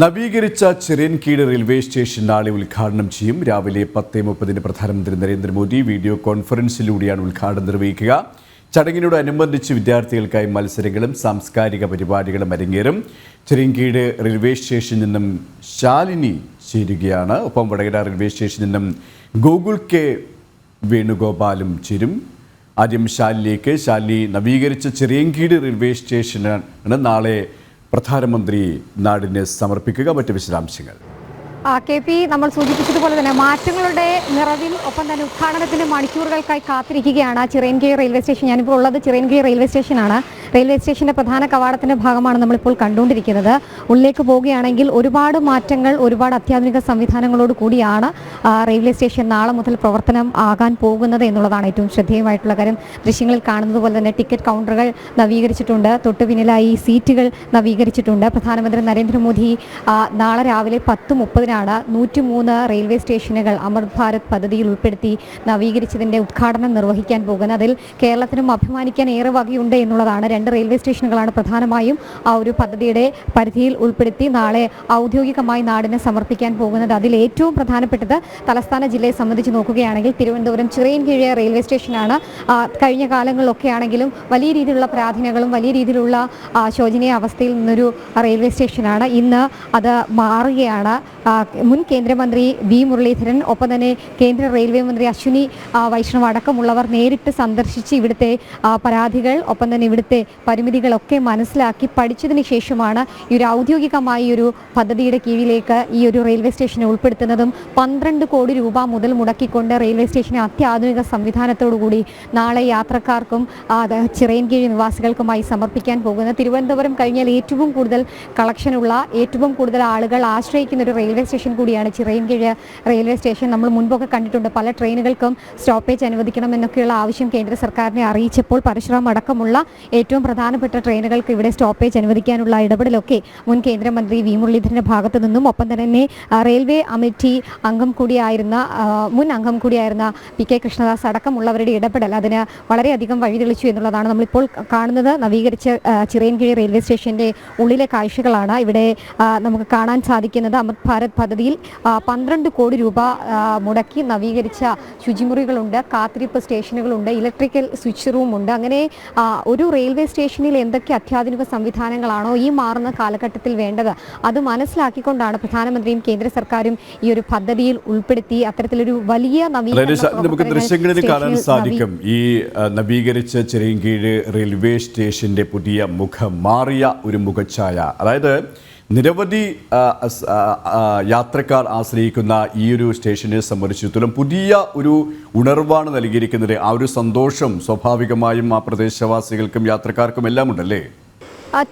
നവീകരിച്ച ചിറയൻകീട് railway station നാളെ ഉദ്ഘാടനം ചെയ്യും. രാവിലെ പത്ത് മുപ്പതിന് പ്രധാനമന്ത്രി നരേന്ദ്രമോദി വീഡിയോ കോൺഫറൻസിലൂടെയാണ് ഉദ്ഘാടനം നിർവഹിക്കുക. ചടങ്ങിനോടനുബന്ധിച്ച് വിദ്യാർത്ഥികൾക്കായി മത്സരങ്ങളും സാംസ്കാരിക പരിപാടികളും അരങ്ങേറും. ചിറയൻകീട് റെയിൽവേ സ്റ്റേഷനിൽ നിന്നും ശാലിനി ചേരുകയാണ്. ഒപ്പം വടകര റെയിൽവേ സ്റ്റേഷനിൽ നിന്നും ഗൂഗിൾ കെ വേണുഗോപാലും ചേരും. ആദ്യം ശാലിനിലേക്ക് ശാലിനി നവീകരിച്ച ചിറയൻകീട് റെയിൽവേ സ്റ്റേഷനാണ് നാളെ പ്രധാനമന്ത്രി നാടിന് സമർപ്പിക്കുക മറ്റ് വിശദാംശങ്ങൾ. കെ പി നമ്മൾ സൂചിപ്പിച്ചതുപോലെ തന്നെ മാറ്റങ്ങളുടെ നിറവിൽ ഒപ്പം തന്നെ ഉദ്ഘാടനത്തിന് മണിക്കൂറുകൾക്കായി കാത്തിരിക്കുകയാണ് ചിറയൻകീഴ് റെയിൽവേ സ്റ്റേഷൻ. ഞാനിപ്പോൾ ഉള്ളത് ചിറയൻകീഴ് റെയിൽവേ സ്റ്റേഷനാണ്. റെയിൽവേ സ്റ്റേഷന്റെ പ്രധാന കവാടത്തിന്റെ ഭാഗമാണ് നമ്മളിപ്പോൾ കണ്ടുകൊണ്ടിരിക്കുന്നത്. ഉള്ളിലേക്ക് പോവുകയാണെങ്കിൽ ഒരുപാട് മാറ്റങ്ങൾ ഒരുപാട് അത്യാധുനിക സംവിധാനങ്ങളോട് കൂടിയാണ് റെയിൽവേ സ്റ്റേഷൻ നാളെ മുതൽ പ്രവർത്തനം ആകാൻ പോകുന്നത് എന്നുള്ളതാണ് ഏറ്റവും ശ്രദ്ധേയമായിട്ടുള്ള കാര്യം. ദൃശ്യങ്ങളിൽ കാണുന്നത് പോലെ തന്നെ ടിക്കറ്റ് കൗണ്ടറുകൾ നവീകരിച്ചിട്ടുണ്ട്. തൊട്ടു പിന്നിലായി സീറ്റുകൾ നവീകരിച്ചിട്ടുണ്ട്. പ്രധാനമന്ത്രി നരേന്ദ്രമോദി നാളെ രാവിലെ പത്ത് മുപ്പതിനാണ് നൂറ്റി മൂന്ന് റെയിൽവേ സ്റ്റേഷനുകൾ അമൃത് ഭാരത് പദ്ധതിയിൽ ഉൾപ്പെടുത്തി നവീകരിച്ചതിന്റെ ഉദ്ഘാടനം നിർവഹിക്കാൻ പോകുന്നത്. അതിൽ കേരളത്തിനും അഭിമാനിക്കാൻ ഏറെ വകയുണ്ട് എന്നുള്ളതാണ് രണ്ട് റെയിൽവേ സ്റ്റേഷനുകളാണ് പ്രധാനമായും ആ ഒരു പദ്ധതിയുടെ പരിധിയിൽ ഉൾപ്പെടുത്തി നാളെ ഔദ്യോഗികമായി നാടിനെ സമർപ്പിക്കാൻ പോകുന്നത്. അതിൽ ഏറ്റവും പ്രധാനപ്പെട്ടത് തലസ്ഥാന ജില്ലയെ സംബന്ധിച്ച് നോക്കുകയാണെങ്കിൽ തിരുവനന്തപുരം ചിറയൻകീഴ് റെയിൽവേ സ്റ്റേഷനാണ്. കഴിഞ്ഞ കാലങ്ങളിലൊക്കെ ആണെങ്കിലും വലിയ രീതിയിലുള്ള പ്രാർത്ഥനകളും വലിയ രീതിയിലുള്ള ശോചനീയ അവസ്ഥയിൽ നിന്നൊരു റെയിൽവേ സ്റ്റേഷനാണ്. ഇന്ന് അത് മാറുകയാണ്. മുൻ കേന്ദ്രമന്ത്രി വി മുരളീധരൻ ഒപ്പം തന്നെ കേന്ദ്ര റെയിൽവേ മന്ത്രി അശ്വിനി വൈഷ്ണവ് അടക്കമുള്ളവർ നേരിട്ട് സന്ദർശിച്ച് ഇവിടുത്തെ പരാതികൾ ഒപ്പം തന്നെ ഇവിടുത്തെ പരിമിതികളൊക്കെ മനസ്സിലാക്കി പഠിച്ചതിന് ശേഷമാണ് ഈ ഒരു ഔദ്യോഗികമായ ഒരു പദ്ധതിയുടെ കീഴിലേക്ക് ഈ ഒരു റെയിൽവേ സ്റ്റേഷനെ ഉൾപ്പെടുത്തുന്നതും പന്ത്രണ്ട് കോടി രൂപ മുതൽ മുടക്കിക്കൊണ്ട് റെയിൽവേ സ്റ്റേഷനെ അത്യാധുനിക സംവിധാനത്തോടു കൂടി നാളെ യാത്രക്കാർക്കും ചിറയൻ കീഴ് നിവാസികൾക്കുമായി സമർപ്പിക്കാൻ പോകുന്നത് തിരുവനന്തപുരം കഴിഞ്ഞാൽ ഏറ്റവും കൂടുതൽ കളക്ഷനുള്ള ഏറ്റവും കൂടുതൽ ആളുകൾ ആശ്രയിക്കുന്ന ഒരു റെയിൽവേ സ്റ്റേഷൻ കൂടിയാണ് ചിറയൻകീഴ് റെയിൽവേ സ്റ്റേഷൻ. നമ്മൾ മുൻപൊക്കെ കണ്ടിട്ടുണ്ട് പല ട്രെയിനുകൾക്കും സ്റ്റോപ്പേജ് അനുവദിക്കണം എന്നൊക്കെയുള്ള ആവശ്യം കേന്ദ്ര സർക്കാരിനെ അറിയിച്ചപ്പോൾ പരശുറാം അടക്കമുള്ള ഏറ്റവും പ്രധാനപ്പെട്ട ട്രെയിനുകൾക്ക് ഇവിടെ സ്റ്റോപ്പേജ് അനുവദിക്കാനുള്ള ഇടപെടലൊക്കെ മുൻ കേന്ദ്രമന്ത്രി വി മുരളീധരന്റെ ഭാഗത്തു നിന്നും. ഒപ്പം തന്നെ റെയിൽവേ അമിറ്റി അംഗം കൂടിയായിരുന്ന മുൻ അംഗം കൂടിയായിരുന്ന പി കെ കൃഷ്ണദാസ് അടക്കമുള്ളവരുടെ ഇടപെടൽ അതിന് വളരെയധികം വഴിതെളിച്ചു എന്നുള്ളതാണ് നമ്മളിപ്പോൾ കാണുന്നത്. നവീകരിച്ച ചിറയൻകിഴി റെയിൽവേ സ്റ്റേഷന്റെ ഉള്ളിലെ കാഴ്ചകളാണ് ഇവിടെ നമുക്ക് കാണാൻ സാധിക്കുന്നത്. അമൃത് ഭാരത് പദ്ധതിയിൽ പന്ത്രണ്ട് കോടി രൂപ മുടക്കി നവീകരിച്ച ശുചിമുറികളുണ്ട് കാത്തിരിപ്പ് സ്റ്റേഷനുകളുണ്ട് ഇലക്ട്രിക്കൽ സ്വിച്ച് റൂമുണ്ട്. അങ്ങനെ ഒരു റെയിൽവേ സ്റ്റേഷനിൽ എന്തൊക്കെ അത്യാധുനിക സംവിധാനങ്ങളാണോ ഈ മാറുന്ന കാലഘട്ടത്തിൽ വേണ്ടത്? അത് മനസ്സിലാക്കിക്കൊണ്ടാണ് പ്രധാനമന്ത്രിയും കേന്ദ്ര സർക്കാരും ഈ ഒരു പദ്ധതിയിൽ ഉൾപ്പെടുത്തി അത്തരത്തിലൊരു വലിയ നമുക്ക് ദൃശ്യങ്ങളിൽ കാണാൻ സാധിക്കും. ഈ നവീകരിച്ച ചിറയൻകീഴ് റെയിൽവേ സ്റ്റേഷന്റെ പുതിയ മുഖം മാറിയ ഒരു മുഖഛായ അതായത് നിരവധി യാത്രക്കാർ ആശ്രയിക്കുന്ന ഈ ഒരു സ്റ്റേഷനെ സംബന്ധിച്ചിടത്തോളം പുതിയ ഒരു ഉണർവാണ് നൽകിയിരിക്കുന്നത്. ആ ഒരു സന്തോഷം സ്വാഭാവികമായും ആ പ്രദേശവാസികൾക്കും യാത്രക്കാർക്കും എല്ലാം ഉണ്ടല്ലേ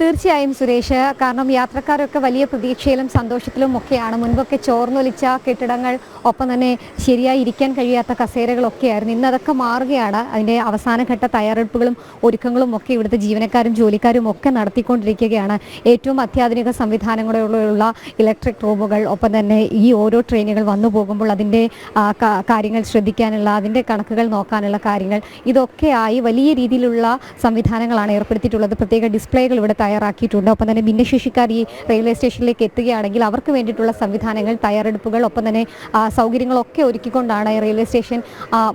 തീർച്ചയായും സുരേഷ്. കാരണം യാത്രക്കാരൊക്കെ വലിയ പ്രതീക്ഷയിലും സന്തോഷത്തിലും ഒക്കെയാണ്. മുൻപൊക്കെ ചോർന്നൊലിച്ച കെട്ടിടങ്ങൾ ഒപ്പം തന്നെ ശരിയായി ഇരിക്കാൻ കഴിയാത്ത കസേരകളൊക്കെയായിരുന്നു. ഇന്ന് അതൊക്കെ മാറുകയാണ്. അതിന്റെ അവസാനഘട്ട തയ്യാറെടുപ്പുകളും ഒരുക്കങ്ങളും ഒക്കെ ഇവിടുത്തെ ജീവനക്കാരും ജോലിക്കാരും ഒക്കെ നടത്തിക്കൊണ്ടിരിക്കുകയാണ്. ഏറ്റവും അത്യാധുനിക സംവിധാനങ്ങളുള്ള ഇലക്ട്രിക് റൂമുകൾ ഒപ്പം തന്നെ ഈ ഓരോ ട്രെയിനുകൾ വന്നു പോകുമ്പോൾ അതിന്റെ കാര്യങ്ങൾ ശ്രദ്ധിക്കാനുള്ള അതിന്റെ കണക്കുകൾ നോക്കാനുള്ള കാര്യങ്ങൾ. ഇതൊക്കെയായി വലിയ രീതിയിലുള്ള സംവിധാനങ്ങളാണ് ഏർപ്പെടുത്തിയിട്ടുള്ളത്. പ്രത്യേക ഡിസ്പ്ലേകൾ ഇവിടെ തയ്യാറാക്കിയിട്ടുണ്ട്. ഒപ്പം തന്നെ ഭിന്നശേഷിക്കാർ ഈ റെയിൽവേ സ്റ്റേഷനിലേക്ക് എത്തുകയാണെങ്കിൽ അവർക്ക് വേണ്ടിയിട്ടുള്ള സംവിധാനങ്ങൾ തയ്യാറെടുപ്പുകൾ ഒപ്പം തന്നെ സൗകര്യങ്ങളൊക്കെ ഒരുക്കിക്കൊണ്ടാണ് ഈ റെയിൽവേ സ്റ്റേഷൻ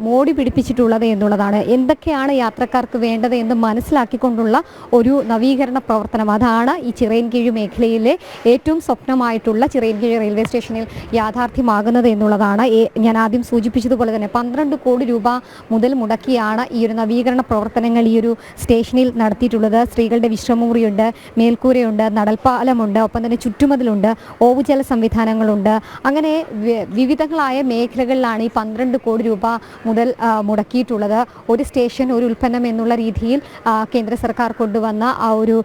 മോടി പിടിപ്പിച്ചിട്ടുള്ളത് എന്നുള്ളതാണ്. എന്തൊക്കെയാണ് യാത്രക്കാർക്ക് വേണ്ടത് എന്ന് മനസ്സിലാക്കിക്കൊണ്ടുള്ള ഒരു നവീകരണ പ്രവർത്തനം? അതാണ് ഈ ചിറയൻകീഴ് മേഖലയിലെ ഏറ്റവും സ്വപ്നമായിട്ടുള്ള ചിറയൻകീഴ് റെയിൽവേ സ്റ്റേഷനിൽ യാഥാർത്ഥ്യമാകുന്നത് എന്നുള്ളതാണ്. ഞാൻ ആദ്യം സൂചിപ്പിച്ചതുപോലെ തന്നെ പന്ത്രണ്ട് കോടി രൂപ മുതൽ മുടക്കിയാണ് ഈ ഒരു നവീകരണ പ്രവർത്തനങ്ങൾ ഈ ഒരു സ്റ്റേഷനിൽ നടത്തിയിട്ടുള്ളത്. സ്ത്രീകളുടെ വിശ്രമമുറിയുണ്ട് മേൽക്കൂരയുണ്ട് നടൽപ്പാലമുണ്ട് ഒപ്പം തന്നെ ചുറ്റുമതിലുണ്ട് ഓവുജല സംവിധാനങ്ങളുണ്ട്. അങ്ങനെ വിവിധങ്ങളായ മേഖലകളിലാണ് ഈ പന്ത്രണ്ട് കോടി രൂപ മുതൽ മുടക്കിയിട്ടുള്ളത്. ഒരു സ്റ്റേഷൻ ഒരു ഉൽപ്പന്നം എന്നുള്ള രീതിയിൽ കേന്ദ്ര സർക്കാർ കൊണ്ടുവന്ന ആ ഒരു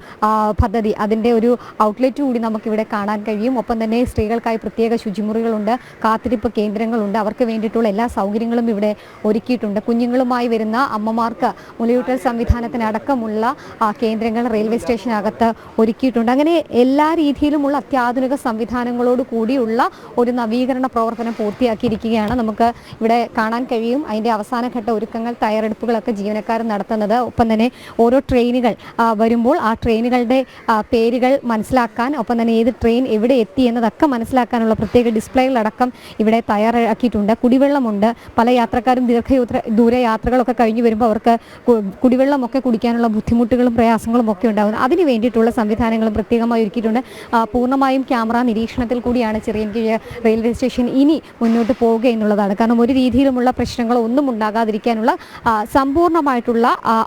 പദ്ധതി. അതിന്റെ ഒരു ഔട്ട്ലെറ്റ് കൂടി നമുക്കിവിടെ കാണാൻ കഴിയും. ഒപ്പം തന്നെ സ്ത്രീകൾക്കായി പ്രത്യേക ശുചിമുറികളുണ്ട് കാത്തിരിപ്പ് കേന്ദ്രങ്ങളുണ്ട്. അവർക്ക് വേണ്ടിയിട്ടുള്ള എല്ലാ സൗകര്യങ്ങളും ഇവിടെ ഒരുക്കിയിട്ടുണ്ട്. കുഞ്ഞുങ്ങളുമായി വരുന്ന അമ്മമാർക്ക് മുലയൂട്ടൽ സംവിധാനത്തിനടക്കമുള്ള കേന്ദ്രങ്ങൾ റെയിൽവേ സ്റ്റേഷൻ സ്റ്റേഷനകത്ത് ഒരുക്കിയിട്ടുണ്ട്. അങ്ങനെ എല്ലാ രീതിയിലുമുള്ള അത്യാധുനിക സംവിധാനങ്ങളോട് കൂടിയുള്ള ഒരു നവീകരണ പ്രവർത്തനം പൂർത്തിയാക്കിയിരിക്കുകയാണ് നമുക്ക് ഇവിടെ കാണാൻ കഴിയും. അതിന്റെ അവസാനഘട്ട ഒരുക്കങ്ങൾ തയ്യാറെടുപ്പുകളൊക്കെ ജീവനക്കാർ നടത്തുന്നത്. ഒപ്പം തന്നെ ഓരോ ട്രെയിനുകൾ വരുമ്പോൾ ആ ട്രെയിനുകളുടെ പേരുകൾ മനസ്സിലാക്കാൻ ഒപ്പം തന്നെ ഏത് ട്രെയിൻ എവിടെ എത്തി എന്നതൊക്കെ മനസ്സിലാക്കാനുള്ള പ്രത്യേക ഡിസ്പ്ലേകളടക്കം ഇവിടെ തയ്യാറാക്കിയിട്ടുണ്ട്. കുടിവെള്ളമുണ്ട്. പല യാത്രക്കാരും ദീർഘയാത്ര ദൂരയാത്രകളൊക്കെ കഴിഞ്ഞ് വരുമ്പോൾ അവർക്ക് കുടിവെള്ളമൊക്കെ കുടിക്കാനുള്ള ബുദ്ധിമുട്ടുകളും പ്രയാസങ്ങളും ഒക്കെ ഉണ്ടാകുന്നു. അതിന് വേണ്ടിയിട്ടുള്ള സംവിധാനങ്ങളും പ്രത്യേകമായി ഒരുക്കിയിട്ടുണ്ട്. പൂർണമായും ക്യാമറ നിരീക്ഷണത്തിൽ കൂടിയാണ് ചിറയൻകീഴ് റെയിൽവേ സ്റ്റേഷൻ ഇനി മുന്നോട്ട് പോവുക എന്നുള്ളതാണ്. കാരണം ഒരു രീതിയിലുമുള്ള പ്രശ്നങ്ങളോ ഒന്നും ഉണ്ടാകാതിരിക്കാനുള്ള സമ്പൂർണമായിട്ടുള്ള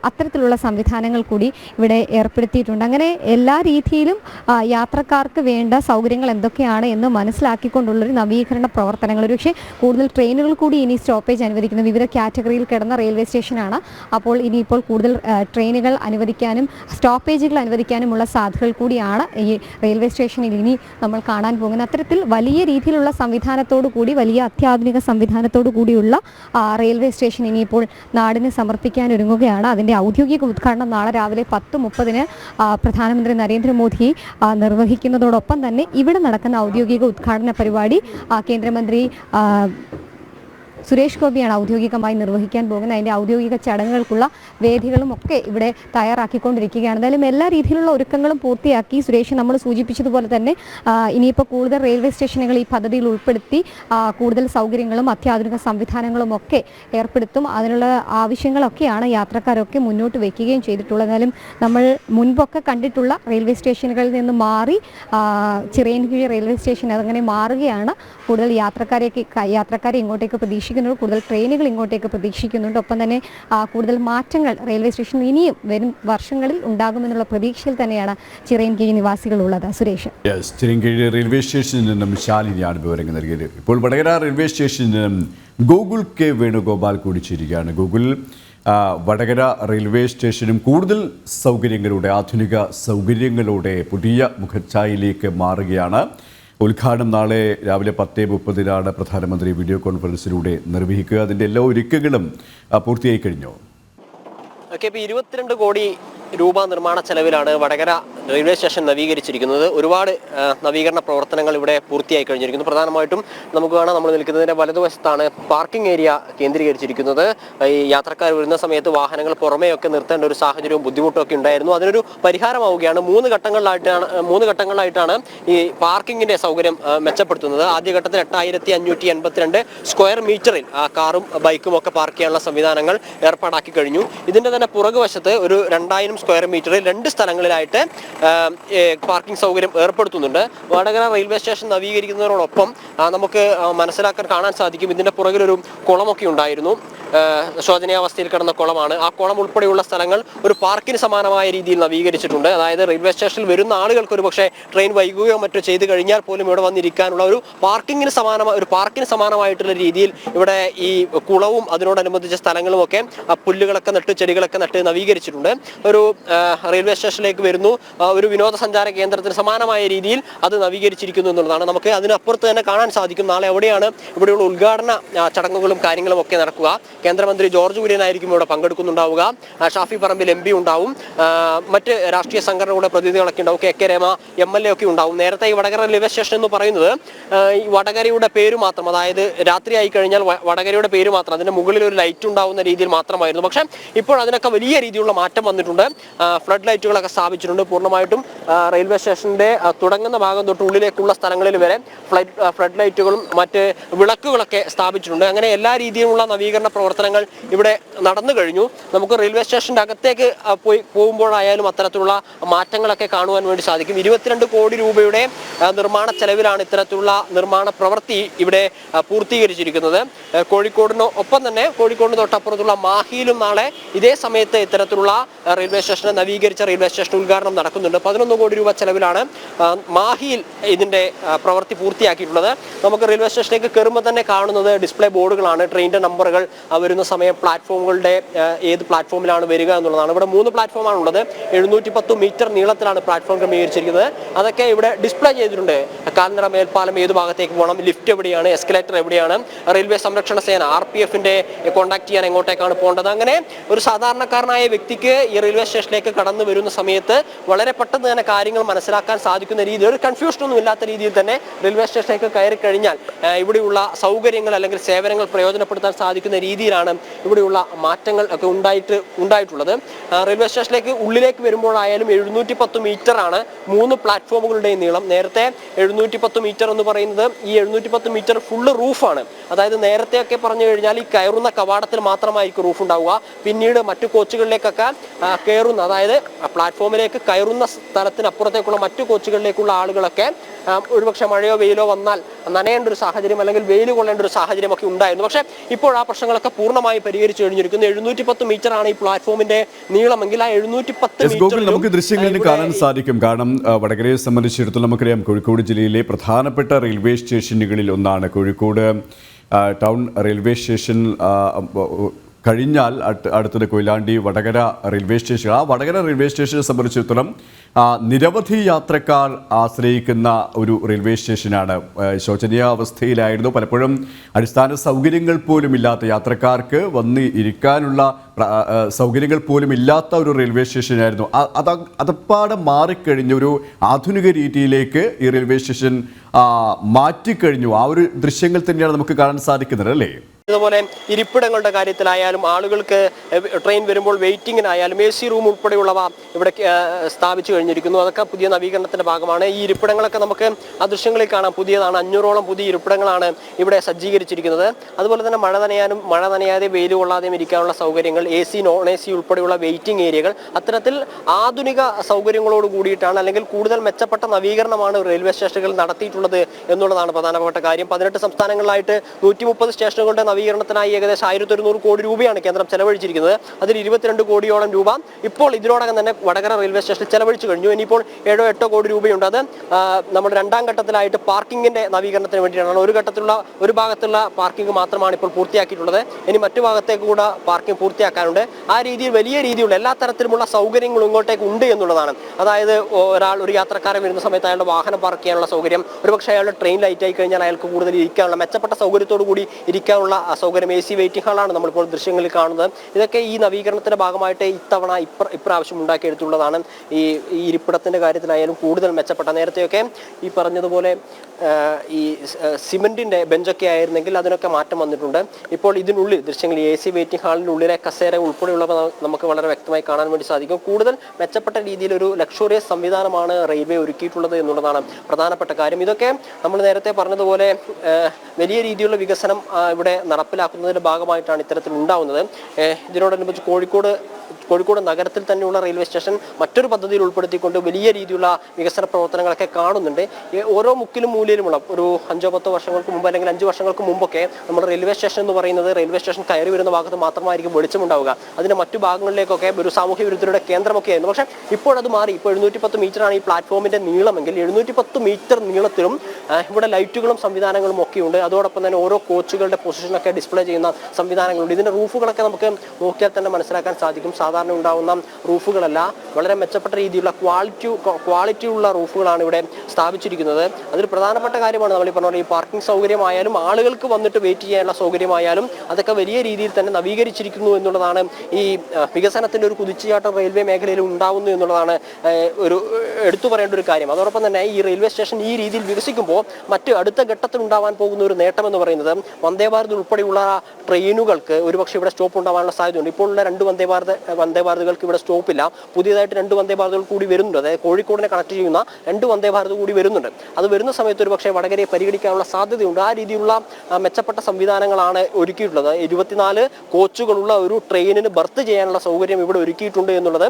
അത്തരത്തിലുള്ള സംവിധാനങ്ങൾ കൂടി ഇവിടെ ഏർപ്പെടുത്തിയിട്ടുണ്ട്. അങ്ങനെ എല്ലാ രീതിയിലും യാത്രക്കാർക്ക് വേണ്ട സൗകര്യങ്ങൾ എന്തൊക്കെയാണ് എന്ന് മനസ്സിലാക്കിക്കൊണ്ടുള്ളൊരു നവീകരണ പ്രവർത്തനങ്ങൾ. ഒരുപക്ഷെ കൂടുതൽ ട്രെയിനുകൾ കൂടി ഇനി സ്റ്റോപ്പേജ് അനുവദിക്കുന്ന. വിവിധ കാറ്റഗറിയിൽ കിടന്ന റെയിൽവേ സ്റ്റേഷനാണ്. അപ്പോൾ ഇനിയിപ്പോൾ കൂടുതൽ ട്രെയിനുകൾ അനുവദിക്കാനും സ്റ്റോപ്പേജുകൾ അനുവദിക്കാനുമുള്ള സാധ്യതകൾ കൂടിയാണ് ഈ റെയിൽവേ സ്റ്റേഷനിൽ ഇനി നമ്മൾ കാണാൻ പോകുന്നത്. അത്തരത്തിൽ വലിയ രീതിയിലുള്ള സംവിധാനത്തോടു കൂടി വലിയ അത്യാധുനിക സംവിധാനത്തോടു കൂടിയുള്ള റെയിൽവേ സ്റ്റേഷൻ ഇനിയിപ്പോൾ നാടിന് സമർപ്പിക്കാൻ ഒരുങ്ങുകയാണ്. അതിന്റെ ഔദ്യോഗിക ഉദ്ഘാടനം നാളെ രാവിലെ പത്ത് മുപ്പതിന് പ്രധാനമന്ത്രി നരേന്ദ്രമോദി നിർവഹിക്കുന്നതോടൊപ്പം തന്നെ ഇവിടെ നടക്കുന്ന ഔദ്യോഗിക ഉദ്ഘാടന പരിപാടി കേന്ദ്രമന്ത്രി സുരേഷ് ഗോപിയാണ് ഔദ്യോഗികമായി നിർവഹിക്കാൻ പോകുന്നത്. അതിന്റെ ഔദ്യോഗിക ചടങ്ങുകൾക്കുള്ള വേദികളും ഒക്കെ ഇവിടെ തയ്യാറാക്കിക്കൊണ്ടിരിക്കുകയാണ്. എന്തായാലും എല്ലാ രീതിയിലുള്ള ഒരുക്കങ്ങളും പൂർത്തിയാക്കി സുരേഷ് നമ്മൾ സൂചിപ്പിച്ചതുപോലെ തന്നെ ഇനിയിപ്പോൾ കൂടുതൽ റെയിൽവേ സ്റ്റേഷനുകൾ ഈ പദ്ധതിയിൽ ഉൾപ്പെടുത്തി കൂടുതൽ സൗകര്യങ്ങളും അത്യാധുനിക സംവിധാനങ്ങളും ഒക്കെ ഏർപ്പെടുത്തും. അതിനുള്ള ആവശ്യങ്ങളൊക്കെയാണ് യാത്രക്കാരൊക്കെ മുന്നോട്ട് വയ്ക്കുകയും ചെയ്തിട്ടുള്ളത്. എന്നാലും നമ്മൾ മുൻപൊക്കെ കണ്ടിട്ടുള്ള റെയിൽവേ സ്റ്റേഷനുകളിൽ നിന്ന് മാറി ചിറയൻകിഴി റെയിൽവേ സ്റ്റേഷൻ അതങ്ങനെ മാറുകയാണ്. കൂടുതൽ യാത്രക്കാരെയൊക്കെ യാത്രക്കാരെ ഇങ്ങോട്ടേക്ക് പ്രതീക്ഷിക്കുന്നുണ്ട് കൂടുതൽ ട്രെയിനുകൾ ഇങ്ങോട്ടേക്ക് പ്രതീക്ഷിക്കുന്നുണ്ട്. ഒപ്പം തന്നെ കൂടുതൽ മാറ്റങ്ങൾ റെയിൽവേ സ്റ്റേഷനിൽ ഇനിയും വരും വർഷങ്ങളിൽ ഉണ്ടാകുമെന്നുള്ള പ്രതീക്ഷയിൽ തന്നെയാണ് ചിറയൻകീഴി നിവാസികൾ ഉള്ളത് സുരേഷ് ചിരങ്കീഴ് റെയിൽവേ സ്റ്റേഷനിൽ നിന്നും ശാലിനിയാണ് വിവരങ്ങൾ നൽകിയത്. ഇപ്പോൾ വടകര റെയിൽവേ സ്റ്റേഷനിൽ നിന്നും ഗൂഗിൾ കെ വേണുഗോപാൽ കൂടി ചേരുകയാണ്. ഗൂഗിൾ വടകര റെയിൽവേ സ്റ്റേഷനും കൂടുതൽ സൗകര്യങ്ങളുടെ ആധുനിക സൗകര്യങ്ങളുടെ പുതിയ മുഖച്ഛായയിലേക്ക് മാറുകയാണ്. ഉദ്ഘാടനം നാളെ രാവിലെ പത്തേ മുപ്പതിനാണ് പ്രധാനമന്ത്രി വീഡിയോ കോൺഫറൻസിലൂടെ നിർവഹിക്കുക. അതിന്റെ എല്ലാ ഒരുക്കങ്ങളും പൂർത്തിയായി കഴിഞ്ഞു. ഓക്കെ ഇപ്പോൾ ഇരുപത്തിരണ്ട് കോടി രൂപ നിർമ്മാണ ചെലവിലാണ് വടകര റെയിൽവേ സ്റ്റേഷൻ നവീകരിച്ചിരിക്കുന്നത് ഒരുപാട് നവീകരണ പ്രവർത്തനങ്ങൾ ഇവിടെ പൂർത്തിയായി കഴിഞ്ഞിരിക്കുന്നു. പ്രധാനമായിട്ടും നമുക്ക് കാണാം നമ്മൾ നിൽക്കുന്നതിന്റെ വലതുവശത്താണ് പാർക്കിംഗ് ഏരിയ കേന്ദ്രീകരിച്ചിരിക്കുന്നത്. ഈ യാത്രക്കാർ വരുന്ന സമയത്ത് വാഹനങ്ങൾ പുറമേയൊക്കെ നിർത്തേണ്ട ഒരു സാഹചര്യവും ബുദ്ധിമുട്ടൊക്കെ ഉണ്ടായിരുന്നു. അതിനൊരു പരിഹാരമാവുകയാണ്. മൂന്ന് ഘട്ടങ്ങളിലായിട്ടാണ് മൂന്ന് ഘട്ടങ്ങളിലായിട്ടാണ് ഈ പാർക്കിങ്ങിന്റെ സൗകര്യം മെച്ചപ്പെടുത്തുന്നത്. ആദ്യഘട്ടത്തിൽ എട്ടായിരത്തി അഞ്ഞൂറ്റി എൺപത്തിരണ്ട് സ്ക്വയർ മീറ്ററിൽ കാറും ബൈക്കും ഒക്കെ പാർക്ക് ചെയ്യാനുള്ള സംവിധാനങ്ങൾ ഏർപ്പാടാക്കി കഴിഞ്ഞു. ഇതിന്റെ തന്നെ പുറകുവശത്ത് ഒരു രണ്ടായിരം സ്ക്വയർ മീറ്ററിൽ രണ്ട് സ്ഥലങ്ങളിലായിട്ട് പാർക്കിംഗ് സൗകര്യം ഏർപ്പെടുത്തുന്നുണ്ട്. വടകര റെയിൽവേ സ്റ്റേഷൻ നവീകരിക്കുന്നതിനോടൊപ്പം നമുക്ക് മനസ്സിലാക്കാൻ കാണാൻ സാധിക്കും ഇതിന്റെ പുറകിലൊരു കുളമൊക്കെ ഉണ്ടായിരുന്നു. ശോചനീയാവസ്ഥയിൽ കിടന്ന കുളമാണ്. ആ കുളം ഉൾപ്പെടെയുള്ള സ്ഥലങ്ങൾ ഒരു പാർക്കിന് സമാനമായ രീതിയിൽ നവീകരിച്ചിട്ടുണ്ട്. അതായത് റെയിൽവേ സ്റ്റേഷനിൽ വരുന്ന ആളുകൾക്ക് ഒരു പക്ഷേ ട്രെയിൻ വൈകുകയോ മറ്റോ ചെയ്ത് കഴിഞ്ഞാൽ പോലും ഇവിടെ വന്നിരിക്കാനുള്ള ഒരു പാർക്കിങ്ങിന് സമാനമായ ഒരു പാർക്കിന് സമാനമായിട്ടുള്ള രീതിയിൽ ഇവിടെ ഈ കുളവും അതിനോടനുബന്ധിച്ച സ്ഥലങ്ങളും ഒക്കെ പുല്ലുകളൊക്കെ നട്ട് ചെടികളൊക്കെ നട്ട് നവീകരിച്ചിട്ടുണ്ട്. ഒരു റെയിൽവേ സ്റ്റേഷനിലേക്ക് വരുന്നു. ഒരു വിനോദസഞ്ചാര കേന്ദ്രത്തിന് സമാനമായ രീതിയിൽ അത് നവീകരിച്ചിരിക്കുന്നു എന്നുള്ളതാണ്. നമുക്ക് അതിനപ്പുറത്ത് തന്നെ കാണാൻ സാധിക്കും. നാളെ എവിടെയാണ് ഇവിടെയുള്ള ഉദ്ഘാടന ചടങ്ങുകളും കാര്യങ്ങളും ഒക്കെ നടക്കുക. കേന്ദ്രമന്ത്രി ജോർജ് കുര്യനായിരിക്കും ഇവിടെ പങ്കെടുക്കുന്നുണ്ടാവുക. ഷാഫി പറമ്പിൽ എം ഉണ്ടാവും. മറ്റ് രാഷ്ട്രീയ സംഘടനകളുടെ പ്രതിനിധികളൊക്കെ ഉണ്ടാവും. K K Rama M L A ഒക്കെ ഉണ്ടാവും. നേരത്തെ ഈ വടകര റെയിൽവേ സ്റ്റേഷൻ എന്ന് പറയുന്നത് ഈ വടകരയുടെ പേര് മാത്രം അതായത് രാത്രി ആയി കഴിഞ്ഞാൽ വടകരയുടെ പേര് മാത്രം അതിന്റെ മുകളിൽ ഒരു ലൈറ്റ് ഉണ്ടാവുന്ന രീതിയിൽ മാത്രമായിരുന്നു. പക്ഷേ ഇപ്പോൾ അതിനൊക്കെ വലിയ രീതിയിലുള്ള മാറ്റം വന്നിട്ടുണ്ട്. ഫ്ലഡ് ലൈറ്റുകളൊക്കെ സ്ഥാപിച്ചിട്ടുണ്ട്. പൂർണമായിട്ടും റെയിൽവേ സ്റ്റേഷന്റെ തുടങ്ങുന്ന ഭാഗം തൊട്ട് ഉള്ളിലേക്കുള്ള സ്ഥലങ്ങളിൽ വരെ ഫ്ലഡ് ഫ്ലഡ് ലൈറ്റുകളും മറ്റ് വിളക്കുകളൊക്കെ സ്ഥാപിച്ചിട്ടുണ്ട്. അങ്ങനെ എല്ലാ രീതിയിലുള്ള നവീകരണ പ്രവർത്തനങ്ങൾ ഇവിടെ നടന്നു കഴിഞ്ഞു. നമുക്ക് റെയിൽവേ സ്റ്റേഷന്റെ അകത്തേക്ക് പോയി പോകുമ്പോഴായാലും അത്തരത്തിലുള്ള മാറ്റങ്ങളൊക്കെ കാണുവാൻ വേണ്ടി സാധിക്കും. ഇരുപത്തിരണ്ട് കോടി രൂപയുടെ നിർമ്മാണ ചെലവിലാണ് ഇത്തരത്തിലുള്ള നിർമ്മാണ പ്രവൃത്തി ഇവിടെ പൂർത്തീകരിച്ചിരിക്കുന്നത്. കോഴിക്കോടിന് ഒപ്പം തന്നെ കോഴിക്കോടിന് തൊട്ടപ്പുറത്തുള്ള മാഹിയിലും നാളെ ഇതേ സമയത്ത് ഇത്തരത്തിലുള്ള റെയിൽവേ സ്റ്റേഷനെ നവീകരിച്ച റെയിൽവേ സ്റ്റേഷൻ ഉദ്ഘാടനം നടക്കുന്നുണ്ട്. പതിനൊന്ന് കോടി രൂപ ചെലവിലാണ് മാഹിയിൽ ഇതിന്റെ പ്രവൃത്തി പൂർത്തിയാക്കിയിട്ടുള്ളത്. നമുക്ക് റെയിൽവേ സ്റ്റേഷനിലേക്ക് കയറുമ്പോൾ തന്നെ കാണുന്നത് ഡിസ്പ്ലേ ബോർഡുകളാണ് ട്രെയിനിന്റെ നമ്പറുകൾ വരുന്ന സമയം പ്ലാറ്റ്ഫോമുകളുടെ ഏത് പ്ലാറ്റ്ഫോമിലാണ് വരിക എന്നുള്ളതാണ്. ഇവിടെ മൂന്ന് പ്ലാറ്റ്ഫോമാണ് ഉള്ളത്. എഴുന്നൂറ്റി പത്ത് മീറ്റർ നീളത്തിലാണ് പ്ലാറ്റ്ഫോം ക്രമീകരിച്ചിരിക്കുന്നത്. അതൊക്കെ ഇവിടെ ഡിസ്പ്ലേ ചെയ്തിട്ടുണ്ട്. കാൽനട മേൽപ്പാലം ഏത് ഭാഗത്തേക്ക് പോകണം ലിഫ്റ്റ് എവിടെയാണ് എസ്കലേറ്റർ എവിടെയാണ് റെയിൽവേ സംരക്ഷണ സേന ആർ പി എഫിന്റെ കോൺടാക്ട് ചെയ്യാൻ എങ്ങോട്ടേക്കാണ് പോകേണ്ടത്? അങ്ങനെ ഒരു സാധാരണക്കാരനായ വ്യക്തിക്ക് ഈ റെയിൽവേ സ്റ്റേഷനിലേക്ക് കടന്നു വരുന്ന സമയത്ത് വളരെ വളരെ പെട്ടെന്ന് തന്നെ കാര്യങ്ങൾ മനസ്സിലാക്കാൻ സാധിക്കുന്ന രീതിയിൽ ഒരു കൺഫ്യൂഷൻ ഒന്നും ഇല്ലാത്ത രീതിയിൽ തന്നെ റെയിൽവേ സ്റ്റേഷനിലേക്ക് കയറി കഴിഞ്ഞാൽ ഇവിടെയുള്ള സൗകര്യങ്ങൾ അല്ലെങ്കിൽ സേവനങ്ങൾ പ്രയോജനപ്പെടുത്താൻ സാധിക്കുന്ന രീതിയിലാണ് ഇവിടെയുള്ള മാറ്റങ്ങൾ ഒക്കെ ഉണ്ടായിട്ട് ഉണ്ടായിട്ടുള്ളത്. റെയിൽവേ സ്റ്റേഷനിലേക്ക് ഉള്ളിലേക്ക് വരുമ്പോഴായാലും എഴുന്നൂറ്റി പത്ത് മീറ്റർ ആണ് മൂന്ന് പ്ലാറ്റ്ഫോമുകളുടെയും നീളം. നേരത്തെ എഴുന്നൂറ്റി പത്ത് മീറ്റർ എന്ന് പറയുന്നത് ഈ എഴുന്നൂറ്റി പത്ത് മീറ്റർ ഫുള്ള് റൂഫാണ് അതായത് നേരത്തെയൊക്കെ പറഞ്ഞു കഴിഞ്ഞാൽ ഈ കയറുന്ന കവാടത്തിൽ മാത്രമായിരിക്കും റൂഫ് ഉണ്ടാവുക. പിന്നീട് മറ്റു കോച്ചുകളിലേക്കൊക്കെ കയറുന്ന അതായത് പ്ലാറ്റ്ഫോമിലേക്ക് കയറുന്ന സ്ഥലത്തിനപ്പുറത്തേക്കുള്ള മറ്റു കോച്ചുകളിലേക്കുള്ള ആളുകളൊക്കെ ഒരുപക്ഷെ മഴയോ വെയിലോ വന്നാൽ നനയേണ്ട ഒരു സാഹചര്യം അല്ലെങ്കിൽ വെയിൽ കൊള്ളേണ്ട ഒരു സാഹചര്യമൊക്കെ ഉണ്ടായിരുന്നു. പക്ഷേ ഇപ്പോൾ ആ പ്രശ്നങ്ങളൊക്കെ പൂർണമായി പരിഹരിച്ചു കഴിഞ്ഞിരിക്കുന്നു. എഴുന്നൂറ്റി പത്ത് മീറ്റർ ആണ് ഈ പ്ലാറ്റ്ഫോമിന്റെ നീളമെങ്കിൽ ആ എഴുന്നൂറ്റി പത്ത് നമുക്ക് ദൃശ്യങ്ങളിൽ കാണാൻ സാധിക്കും. കാരണം വടകരയെ സംബന്ധിച്ചിടത്തോളം നമുക്കറിയാം കോഴിക്കോട് ജില്ലയിലെ പ്രധാനപ്പെട്ട റെയിൽവേ സ്റ്റേഷനുകളിൽ ഒന്നാണ് കോഴിക്കോട് ടൗൺ റെയിൽവേ സ്റ്റേഷൻ കഴിഞ്ഞാൽ അടുത്ത- അടുത്തത് കൊയിലാണ്ടി വടകര റെയിൽവേ സ്റ്റേഷൻ ആ വടകര റെയിൽവേ സ്റ്റേഷനെ സംബന്ധിച്ചിടത്തോളം നിരവധി യാത്രക്കാർ ആശ്രയിക്കുന്ന ഒരു റെയിൽവേ സ്റ്റേഷനാണ്. ശോചനീയ ശോചനീയാവസ്ഥയിലായിരുന്നു. പലപ്പോഴും അടിസ്ഥാന സൗകര്യങ്ങൾ പോലും ഇല്ലാത്ത യാത്രക്കാർക്ക് വന്ന് ഇരിക്കാനുള്ള സൗകര്യങ്ങൾ പോലും ഇല്ലാത്ത ഒരു റെയിൽവേ സ്റ്റേഷനായിരുന്നു. അത് അതപ്പാടെ മാറിക്കഴിഞ്ഞ ഒരു ആധുനിക രീതിയിലേക്ക് ഈ റെയിൽവേ സ്റ്റേഷൻ മാറ്റിക്കഴിഞ്ഞു. ആ ഒരു ദൃശ്യങ്ങൾ തന്നെയാണ് നമുക്ക് കാണാൻ സാധിക്കുന്നത് അല്ലേ? അതുപോലെ ഇരിപ്പിടങ്ങളുടെ കാര്യത്തിലായാലും ആളുകൾക്ക് ട്രെയിൻ വരുമ്പോൾ വെയിറ്റിങ്ങിനായാലും എ സി റൂം ഉൾപ്പെടെയുള്ളവ ഇവിടെ സ്ഥാപിച്ചു കഴിഞ്ഞിരിക്കുന്നു. അതൊക്കെ പുതിയ നവീകരണത്തിന്റെ ഭാഗമാണ്. ഈ ഇരിപ്പിടങ്ങളൊക്കെ നമുക്ക് ആ ദൃശ്യങ്ങളിൽ കാണാം. പുതിയതാണ്. അഞ്ഞൂറോളം പുതിയ ഇരിപ്പിടങ്ങളാണ് ഇവിടെ സജ്ജീകരിച്ചിരിക്കുന്നത്. അതുപോലെ തന്നെ മഴ നനയാനും മഴ നനയാതെ വെയിൽ കൊള്ളാതെയും ഇരിക്കാനുള്ള സൗകര്യങ്ങൾ A C non A C ഉൾപ്പെടെയുള്ള വെയിറ്റിംഗ് ഏരിയകൾ അത്തരത്തിൽ ആധുനിക സൗകര്യങ്ങളോട് കൂടിയിട്ടാണ് അല്ലെങ്കിൽ കൂടുതൽ മെച്ചപ്പെട്ട നവീകരണമാണ് റെയിൽവേ സ്റ്റേഷനുകൾ നടത്തിയിട്ടുള്ളത് എന്നുള്ളതാണ് പ്രധാനപ്പെട്ട കാര്യം. പതിനെട്ട് സംസ്ഥാനങ്ങളിലായിട്ട് നൂറ്റി മുപ്പത് സ്റ്റേഷനുകളുടെ നവീകരണത്തിനായി ഏകദേശം ആയിരത്തി ഒരുന്നൂറ് കോടി രൂപയാണ് കേന്ദ്രം ചെലവഴിച്ചിരിക്കുന്നത്. അതിൽ ഇരുപത്തിരണ്ട് കോടിയോളം രൂപ ഇപ്പോൾ ഇതിനോടകം തന്നെ വടകര റെയിൽവേ സ്റ്റേഷനിൽ ചെലവഴിച്ചു കഴിഞ്ഞു. ഇനിയിപ്പോൾ ഏഴോ എട്ടോ കോടി രൂപയുണ്ട്. അത് നമ്മുടെ രണ്ടാം ഘട്ടത്തിലായിട്ട് പാർക്കിങ്ങിന്റെ നവീകരണത്തിന് വേണ്ടിയിട്ടാണ്. ഒരു ഘട്ടത്തിലുള്ള ഒരു ഭാഗത്തുള്ള പാർക്കിംഗ് മാത്രമാണ് ഇപ്പോൾ പൂർത്തിയാക്കിയിട്ടുള്ളത്. ഇനി മറ്റു ഭാഗത്തേക്ക് കൂടെ പാർക്കിംഗ് പൂർത്തിയാക്കാനുണ്ട്. ആ രീതിയിൽ വലിയ രീതിയിലുള്ള എല്ലാ തരത്തിലുമുള്ള സൗകര്യങ്ങളും ഇങ്ങോട്ടേക്ക് ഉണ്ട് എന്നുള്ളതാണ്. അതായത് ഒരാൾ ഒരു യാത്രക്കാരൻ വരുന്ന സമയത്ത് അയാളുടെ വാഹനം പാർക്ക് ചെയ്യാനുള്ള സൗകര്യം ഒരുപക്ഷെ അയാളുടെ ട്രെയിൻ ലൈറ്റ് ആയി കഴിഞ്ഞാൽ അയാൾക്ക് കൂടുതൽ ഇരിക്കാനുള്ള മെച്ചപ്പെട്ട സൗകര്യത്തോടു കൂടി ഇരിക്കാനുള്ള ആ സൗകര്യം എ സി വെയിറ്റിംഗ് ഹാളാണ് നമ്മളിപ്പോൾ ദൃശ്യങ്ങളിൽ കാണുന്നത്. ഇതൊക്കെ ഈ നവീകരണത്തിന്റെ ഭാഗമായിട്ട് ഇത്തവണ ഇപ്ര ഇപ്രാവശ്യം ഉണ്ടാക്കിയെടുത്തുള്ളതാണ് ഈ ഇരിപ്പിടത്തിന്റെ കാര്യത്തിലായാലും കൂടുതൽ മെച്ചപ്പെട്ട. നേരത്തെയൊക്കെ ഈ പറഞ്ഞതുപോലെ ഈ സിമെന്റിന്റെ ബെഞ്ചൊക്കെ ആയിരുന്നെങ്കിൽ അതിനൊക്കെ മാറ്റം വന്നിട്ടുണ്ട്. ഇപ്പോൾ ഇതിനുള്ളിൽ ദൃശ്യങ്ങൾ എ സി വെയിറ്റിംഗ് ഹാളിന്റെ ഉള്ളിലെ കസേര ഉൾപ്പെടെയുള്ളവ നമുക്ക് വളരെ വ്യക്തമായി കാണാൻ വേണ്ടി സാധിക്കും. കൂടുതൽ മെച്ചപ്പെട്ട രീതിയിൽ ഒരു ലക്ഷറിയസ് സംവിധാനമാണ് റെയിൽവേ ഒരുക്കിയിട്ടുള്ളത് എന്നുള്ളതാണ് പ്രധാനപ്പെട്ട കാര്യം. ഇതൊക്കെ നമ്മൾ നേരത്തെ പറഞ്ഞതുപോലെ വലിയ രീതിയിലുള്ള വികസനം ഇവിടെ നടപ്പിലാക്കുന്നതിന്റെ ഭാഗമായിട്ടാണ് ഇത്തരത്തിൽ ഉണ്ടാവുന്നത്. ഇതിനോടനുബന്ധിച്ച് കോഴിക്കോട് കോഴിക്കോട് നഗരത്തിൽ തന്നെയുള്ള റെയിൽവേ സ്റ്റേഷൻ മറ്റൊരു പദ്ധതിയിൽ ഉൾപ്പെടുത്തിക്കൊണ്ട് വലിയ രീതിയിലുള്ള വികസന പ്രവർത്തനങ്ങളൊക്കെ കാണുന്നുണ്ട്. ഓരോ മുക്കിലും മൂലയിലുമുള്ള ഒരു അഞ്ചോ പത്തോ വർഷങ്ങൾക്ക് മുമ്പ് അല്ലെങ്കിൽ അഞ്ച് വർഷങ്ങൾക്ക് മുമ്പൊക്കെ നമ്മൾ റെയിൽവേ സ്റ്റേഷൻ എന്ന് പറയുന്നത് റെയിൽവേ സ്റ്റേഷൻ കയറി വരുന്ന ഭാഗത്ത് മാത്രമായിരിക്കും വെളിച്ചമുണ്ടാവുക. അതിന്റെ മറ്റു ഭാഗങ്ങളിലേക്കൊക്കെ ഒരു സാമൂഹ്യ വിരുദ്ധരുടെ കേന്ദ്രമൊക്കെ ആയിരുന്നു. പക്ഷേ ഇപ്പോൾ അത് മാറി. ഇപ്പോൾ എഴുന്നൂറ്റി പത്ത് മീറ്ററാണ് ഈ പ്ലാറ്റ്ഫോമിന്റെ നീളമെങ്കിൽ എഴുന്നൂറ്റി പത്ത് മീറ്റർ നീളത്തിലും ഇവിടെ ലൈറ്റുകളും സംവിധാനങ്ങളും ഒക്കെ ഉണ്ട് അതോടൊപ്പം തന്നെ ഓരോ കോച്ചുകളുടെ പൊസിഷനൊക്കെ ഡിസ്പ്ലേ ചെയ്യുന്ന സംവിധാനങ്ങളുണ്ട്. ഇതിന്റെ റൂഫുകളൊക്കെ നമുക്ക് നോക്കിയാൽ തന്നെ മനസ്സിലാക്കാൻ സാധിക്കും. സാധാരണ ഉണ്ടാവുന്ന റൂഫുകളല്ല. വളരെ മെച്ചപ്പെട്ട രീതിയിലുള്ള ക്വാളിറ്റി ക്വാളിറ്റി ഉള്ള റൂഫുകളാണ് ഇവിടെ സ്ഥാപിച്ചിരിക്കുന്നത്. അതിൽ പ്രധാനപ്പെട്ട കാര്യമാണ് നമ്മൾ ഈ പറഞ്ഞ ഈ പാർക്കിംഗ് സൗകര്യമായാലും ആളുകൾക്ക് വന്നിട്ട് വെയിറ്റ് ചെയ്യാനുള്ള സൗകര്യമായാലും അതൊക്കെ വലിയ രീതിയിൽ തന്നെ നവീകരിച്ചിരിക്കുന്നു എന്നുള്ളതാണ് ഈ വികസനത്തിന്റെ ഒരു കുതിച്ചുചാട്ടം റെയിൽവേ മേഖലയിൽ ഉണ്ടാവുന്നു എന്നുള്ളതാണ് ഒരു എടുത്തു പറയേണ്ട ഒരു കാര്യം. അതോടൊപ്പം തന്നെ ഈ റെയിൽവേ സ്റ്റേഷൻ ഈ രീതിയിൽ വികസിക്കുമ്പോൾ മറ്റ് അടുത്ത ഘട്ടത്തിൽ ഉണ്ടാവാൻ പോകുന്ന ഒരു നേട്ടം എന്ന് പറയുന്നത് വന്ദേ ഭാരത് ഉൾപ്പെടെയുള്ള ട്രെയിനുകൾക്ക് ഒരുപക്ഷെ ഇവിടെ സ്റ്റോപ്പ് ഉണ്ടാവാനുള്ള സാധ്യതയുണ്ട്. ഇപ്പോൾ ഉള്ള രണ്ട് വന്ദേ ഭാരത് വന്ദേ ഭാരതുകൾക്ക് ഇവിടെ സ്റ്റോപ്പില്ല. പുതിയതായിട്ട് രണ്ട് വന്ദേ ഭാരതുകൾ കൂടി വരുന്നുണ്ട്. അതായത് കോഴിക്കോടിനെ കണക്ട് ചെയ്യുന്ന രണ്ട് വന്ദേ ഭാരത് കൂടി വരുന്നുണ്ട്. അത് വരുന്ന സമയത്ത് ഒരു പക്ഷേ വടകരയെ പരിഗണിക്കാനുള്ള സാധ്യതയുണ്ട്. ആ രീതിയിലുള്ള മെച്ചപ്പെട്ട സംവിധാനങ്ങളാണ് ഒരുക്കിയിട്ടുള്ളത്. ഇരുപത്തിനാല് കോച്ചുകളുള്ള ഒരു ട്രെയിനിന് ബർത്ത് ചെയ്യാനുള്ള സൗകര്യം ഇവിടെ ഒരുക്കിയിട്ടുണ്ട് എന്നുള്ളത്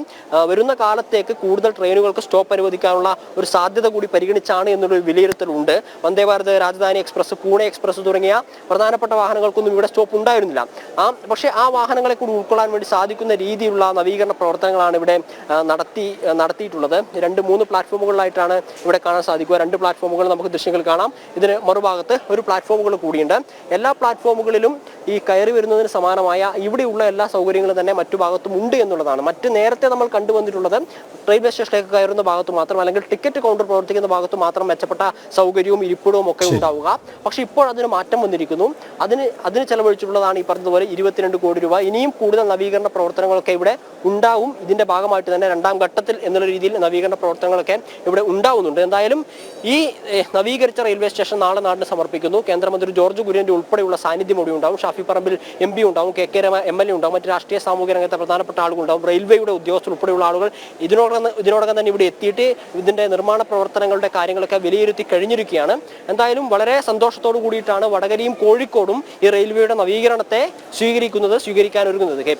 വരുന്ന കാലത്തേക്ക് കൂടുതൽ ട്രെയിനുകൾക്ക് സ്റ്റോപ്പ് അനുവദിക്കാനുള്ള ഒരു സാധ്യത കൂടി പരിഗണിച്ചാണ് എന്നുള്ളൊരു വിലയിരുത്തലുണ്ട്. വന്ദേ ഭാരത് രാജധാനി എക്സ്പ്രസ് പൂനെ എക്സ്പ്രസ് തുടങ്ങിയ പ്രധാനപ്പെട്ട വാഹനങ്ങൾക്കൊന്നും ഇവിടെ സ്റ്റോപ്പ് ഉണ്ടായിരുന്നില്ല. ആ പക്ഷേ ആ വാഹനങ്ങളെ കൂടി ഉൾക്കൊള്ളാൻ വേണ്ടി സാധിക്കുന്ന രീതിയിലുള്ള നവീകരണ പ്രവർത്തനങ്ങളാണ് ഇവിടെ നടത്തി നടത്തിയിട്ടുള്ളത്. രണ്ട് മൂന്ന് പ്ലാറ്റ്ഫോമുകളിലായിട്ടാണ് ഇവിടെ കാണാൻ സാധിക്കുക. രണ്ട് പ്ലാറ്റ്ഫോമുകൾ നമുക്ക് ദൃശ്യങ്ങൾ കാണാം. ഇതിന് മറുഭാഗത്ത് ഒരു പ്ലാറ്റ്ഫോമുകൾ കൂടിയുണ്ട്. എല്ലാ പ്ലാറ്റ്ഫോമുകളിലും ഈ കയറി വരുന്നതിന് സമാനമായ ഇവിടെയുള്ള എല്ലാ സൗകര്യങ്ങളും തന്നെ മറ്റു ഭാഗത്തും ഉണ്ട് എന്നുള്ളതാണ്. മറ്റ് നേരത്തെ നമ്മൾ കണ്ടുവന്നിട്ടുള്ളത് റെയിൽവേ സ്റ്റേഷനിലേക്ക് കയറുന്ന ഭാഗത്ത് മാത്രം അല്ലെങ്കിൽ ടിക്കറ്റ് കൗണ്ടർ പ്രവർത്തിക്കുന്ന ഭാഗത്ത് മാത്രം മെച്ചപ്പെട്ട സൗകര്യവും ഇരിപ്പിടവും ഒക്കെ ഉണ്ടാവുക. പക്ഷേ ഇപ്പോൾ അതിന് മാറ്റം വന്നിരിക്കുന്നു. അതിന് അതിന് ചെലവഴിച്ചിട്ടുള്ളതാണ് ഈ പറഞ്ഞതുപോലെ ഇരുപത്തിരണ്ട് കോടി രൂപ. ഇനിയും കൂടുതൽ നവീകരണ പ്രവർത്തനങ്ങളൊക്കെ ഇവിടെ ഉണ്ടാവും. ഇതിന്റെ ഭാഗമായിട്ട് തന്നെ രണ്ടാം ഘട്ടത്തിൽ എന്നുള്ള രീതിയിൽ നവീകരണ പ്രവർത്തനങ്ങളൊക്കെ ഇവിടെ ഉണ്ടാവുന്നുണ്ട്. എന്തായാലും ഈ നവീകരിച്ച റെയിൽവേ സ്റ്റേഷൻ നാളെ നാടിന് സമർപ്പിക്കുന്നു. കേന്ദ്രമന്ത്രി ജോർജ് കുര്യന്റെ ഉൾപ്പെടെയുള്ള സാന്നിധ്യം ഇവിടെ ഉണ്ടാവും. ഷാഫി പറമ്പിൽ എം പി ഉണ്ടാവും K K Rama M L A ഉണ്ടാവും മറ്റ് രാഷ്ട്രീയ സാമൂഹിക രംഗത്തെ പ്രധാനപ്പെട്ട ആളുകൾ ഉണ്ടാവും. റെയിൽവേയുടെ ഉദ്യോഗസ്ഥർ ഉൾപ്പെടെയുള്ള ആളുകൾ ഇതിനോടകം ഇതിനോടകം തന്നെ ഇവിടെ എത്തിയിട്ട് ഇതിന്റെ നിർമ്മാണ പ്രവർത്തനങ്ങളുടെ കാര്യങ്ങളൊക്കെ വിലയിരുത്തി കഴിഞ്ഞിരിക്കുകയാണ്. എന്തായാലും വളരെ സന്തോഷത്തോടു കൂടിയിട്ടാണ് വടകരയും കോഴിക്കോടും ഈ റെയിൽവേയുടെ നവീകരണത്തെ സ്വീകരിക്കുന്നത് സ്വീകരിക്കാൻ ഒരുങ്ങുന്നത്. കെ